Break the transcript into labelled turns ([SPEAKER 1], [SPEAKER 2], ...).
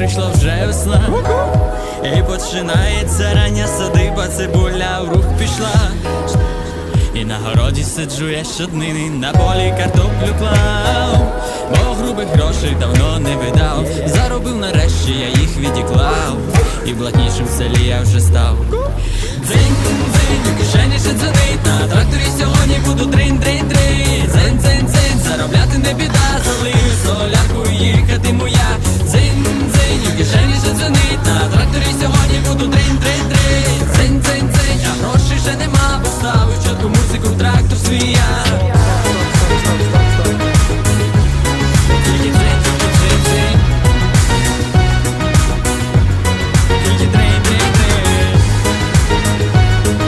[SPEAKER 1] прийшла вже весна, і починається рання садиба, цибуля в рух пішла. І на городі сиджу я щоднини, на полі картоплю клав, бо грубих грошей давно не видав. Заробив нарешті, я їх відіклав, і блатнішим в селі я вже став. Дзинь, дзинь.